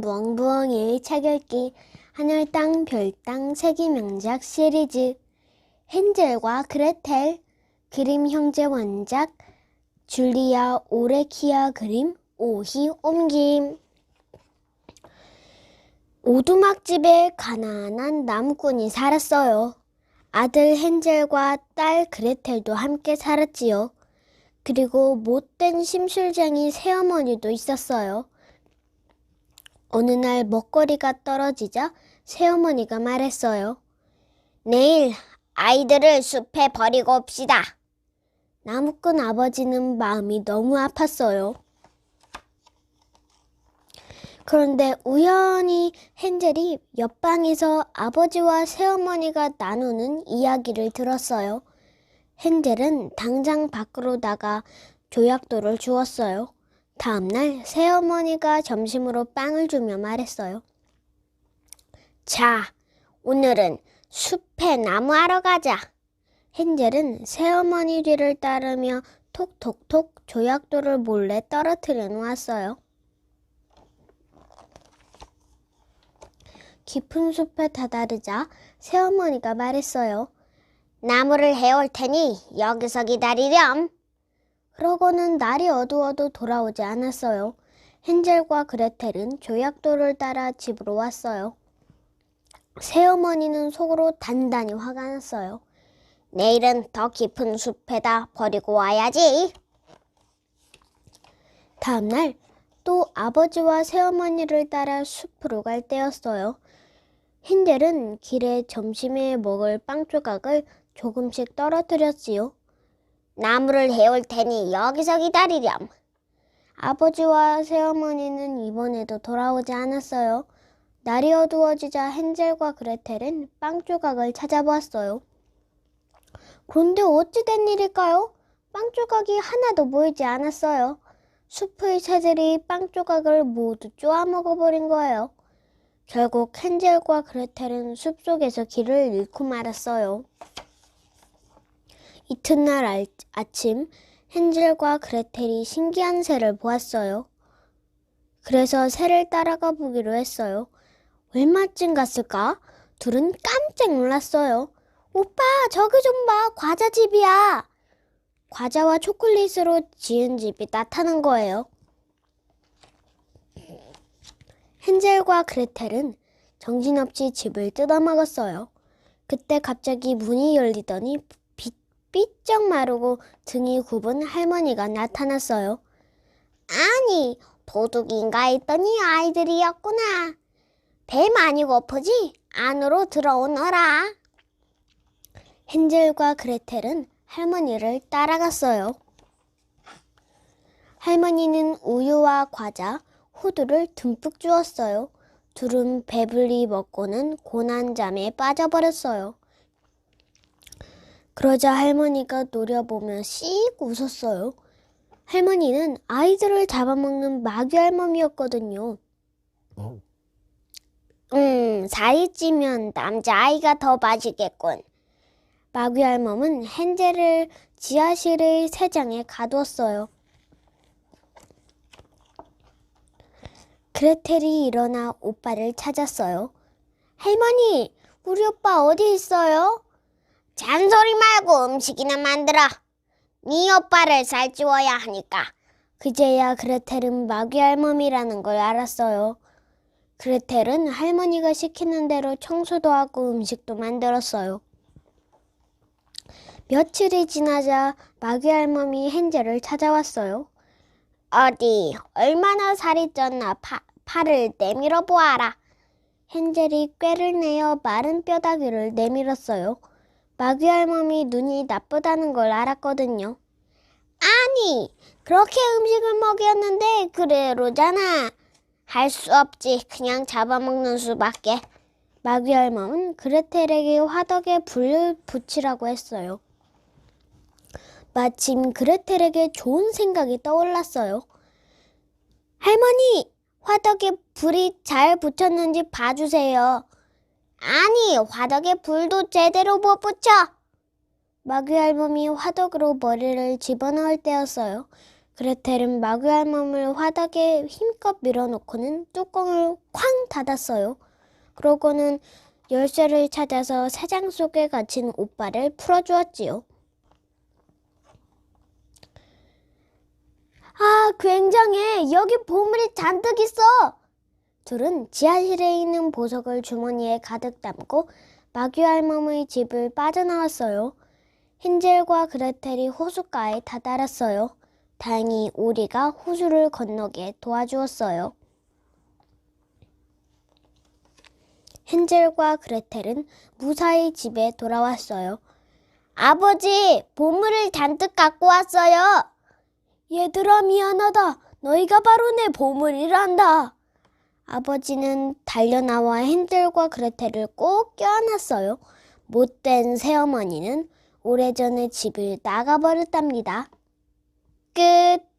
무엉무엉의 책읽기 하늘 땅 별 땅 세계 명작 시리즈 헨젤과 그레텔 그림 형제 원작 줄리아 오레키아 그림 오희 옮김 오두막집에 가난한 나무꾼이 살았어요. 아들 헨젤과 딸 그레텔도 함께 살았지요. 그리고 못된 심술쟁이 새어머니도 있었어요. 어느 날 먹거리가 떨어지자 새어머니가 말했어요. 내일 아이들을 숲에 버리고 옵시다. 나무꾼 아버지는 마음이 너무 아팠어요. 그런데 우연히 헨젤이 옆방에서 아버지와 새어머니가 나누는 이야기를 들었어요. 헨젤은 당장 밖으로 나가 조약돌을 주었어요. 다음날 새어머니가 점심으로 빵을 주며 말했어요. 자, 오늘은 숲에 나무하러 가자. 헨젤은 새어머니 뒤를 따르며 톡톡톡 조약돌을 몰래 떨어뜨려 놓았어요. 깊은 숲에 다다르자 새어머니가 말했어요. 나무를 해올 테니 여기서 기다리렴. 그러고는 날이 어두워도 돌아오지 않았어요. 헨젤과 그레텔은 조약돌을 따라 집으로 왔어요. 새어머니는 속으로 단단히 화가 났어요. 내일은 더 깊은 숲에다 버리고 와야지. 다음날 또 아버지와 새어머니를 따라 숲으로 갈 때였어요. 헨젤은 길에 점심에 먹을 빵 조각을 조금씩 떨어뜨렸지요. 나무를 해올 테니 여기서 기다리렴. 아버지와 새어머니는 이번에도 돌아오지 않았어요. 날이 어두워지자 헨젤과 그레텔은 빵 조각을 찾아보았어요. 그런데 어찌 된 일일까요? 빵 조각이 하나도 보이지 않았어요. 숲의 새들이 빵 조각을 모두 쪼아 먹어버린 거예요. 결국 헨젤과 그레텔은 숲 속에서 길을 잃고 말았어요. 이튿날 알- 아침 헨젤과 그레텔이 신기한 새를 보았어요. 그래서 새를 따라가 보기로 했어요. 얼마쯤 갔을까? 둘은 깜짝 놀랐어요. 오빠, 저기 좀 봐. 과자집이야. 과자와 초콜릿으로 지은 집이 나타난 거예요. 헨젤과 그레텔은 정신없이 집을 뜯어먹었어요. 그때 갑자기 문이 열리더니 비- 삐쩍 마르고 등이 굽은 할머니가 나타났어요. 아니, 도둑인가 했더니 아이들이었구나. 배 많이 고프지? 안으로 들어오너라. 헨젤과 그레텔은 할머니를 따라갔어요. 할머니는 우유와 과자, 호두를 듬뿍 주었어요. 둘은 배불리 먹고는 고난잠에 빠져버렸어요. 그러자 할머니가 노려보며 씩 웃었어요. 할머니는 아이들을 잡아먹는 마귀 할멈이었거든요. 음, 살이 찌면 남자아이가 더 맛있겠군. 마귀 할멈은 헨젤을 지하실의 세장에 가두었어요. 그레텔이 일어나 오빠를 찾았어요. 할머니, 우리 오빠 어디 있어요? 잔소리 말고 음식이나 만들어. 네 오빠를 살찌워야 하니까. 그제야 그레텔은 마귀 할멈이라는 걸 알았어요. 그레텔은 할머니가 시키는 대로 청소도 하고 음식도 만들었어요. 며칠이 지나자 마귀 할멈이 헨젤을 찾아왔어요. 어디 얼마나 살이 쪘나 파, 팔을 내밀어 보아라. 헨젤이 꾀를 내어 마른 뼈다귀를 내밀었어요. 마귀 할멈이 눈이 나쁘다는 걸 알았거든요. 아니, 그렇게 음식을 먹였는데 그래 로잖아. 할 수 없지. 그냥 잡아먹는 수밖에. 마귀 할멈은 그레텔에게 화덕에 불을 붙이라고 했어요. 마침 그레텔에게 좋은 생각이 떠올랐어요. 할머니, 화덕에 불이 잘 붙였는지 봐주세요. 아니, 화덕에 불도 제대로 못 붙여. 마귀 할멈이 화덕으로 머리를 집어넣을 때였어요. 그레텔은 마귀 할멈을 화덕에 힘껏 밀어놓고는 뚜껑을 쾅 닫았어요. 그러고는 열쇠를 찾아서 새장 속에 갇힌 오빠를 풀어주었지요. 아, 굉장해. 여기 보물이 잔뜩 있어. 둘은 지하실에 있는 보석을 주머니에 가득 담고 마귀 할멈의 집을 빠져나왔어요. 헨젤과 그레텔이 호숫가에 다다랐어요. 다행히 오리가 호수를 건너게 도와주었어요. 헨젤과 그레텔은 무사히 집에 돌아왔어요. 아버지, 보물을 잔뜩 갖고 왔어요. 얘들아, 미안하다. 너희가 바로 내 보물이란다. 아버지는 달려나와 헨젤과 그레텔을 꼭 껴안았어요. 못된 새어머니는 오래전에 집을 나가버렸답니다. 끝.